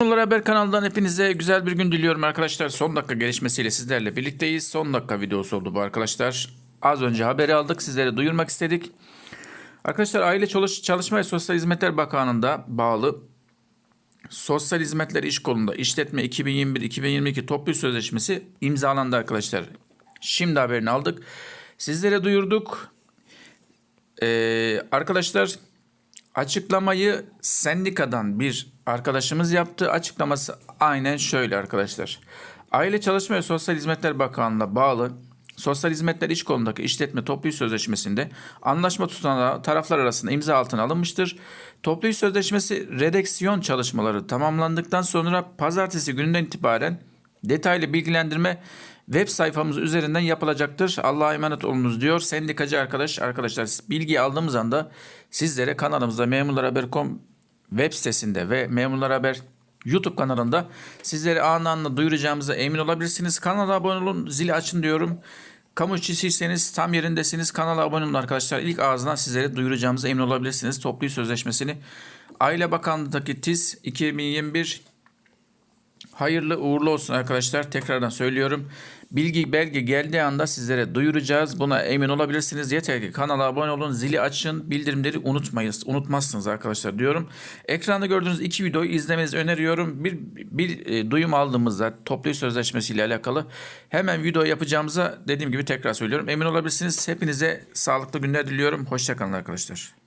Bunlar Haber kanalından hepinize güzel bir gün diliyorum arkadaşlar. Son dakika gelişmesiyle sizlerle birlikteyiz. Son dakika videosu oldu bu arkadaşlar. Az önce haberi aldık. Sizlere duyurmak istedik. Arkadaşlar Aile Çalış Çalışma ve Sosyal Hizmetler Bakanlığı'nda bağlı Sosyal Hizmetler İş Kolunda İşletme 2021-2022 toplu sözleşmesi imzalandı arkadaşlar. Şimdi haberini aldık. Sizlere duyurduk. Ee, arkadaşlar açıklamayı sendikadan bir arkadaşımız yaptı. Açıklaması aynen şöyle arkadaşlar. Aile Çalışma ve Sosyal Hizmetler Bakanlığı'na bağlı Sosyal Hizmetler İş Kolundaki işletme toplu iş sözleşmesinde anlaşma tutanağı taraflar arasında imza altına alınmıştır. Toplu iş sözleşmesi redaksiyon çalışmaları tamamlandıktan sonra pazartesi gününden itibaren detaylı bilgilendirme web sayfamız üzerinden yapılacaktır. Allah'a emanet olunuz diyor sendikacı arkadaş. Arkadaşlar bilgi aldığımız anda sizlere kanalımızda memurlarhaber.com web sitesinde ve Memurlar Haber YouTube kanalında sizlere anı anla duyuracağımıza emin olabilirsiniz. Kanala abone olun, zili açın diyorum. Kamu işçisiyseniz tam yerindesiniz. Kanala abone olun arkadaşlar. İlk ağzından sizlere duyuracağımıza emin olabilirsiniz. Toplu sözleşmesini Aile Bakanlığı'ndaki TİS 2021 Hayırlı uğurlu olsun arkadaşlar. Tekrardan söylüyorum. Bilgi belge geldiği anda sizlere duyuracağız. Buna emin olabilirsiniz. Yeter ki kanala abone olun, zili açın, bildirimleri unutmayız. Unutmazsınız arkadaşlar diyorum. Ekranda gördüğünüz iki videoyu izlemenizi öneriyorum. Bir, bir e, duyum aldığımızda toplu sözleşmesi ile alakalı hemen video yapacağımıza dediğim gibi tekrar söylüyorum. Emin olabilirsiniz. Hepinize sağlıklı günler diliyorum. Hoşçakalın arkadaşlar.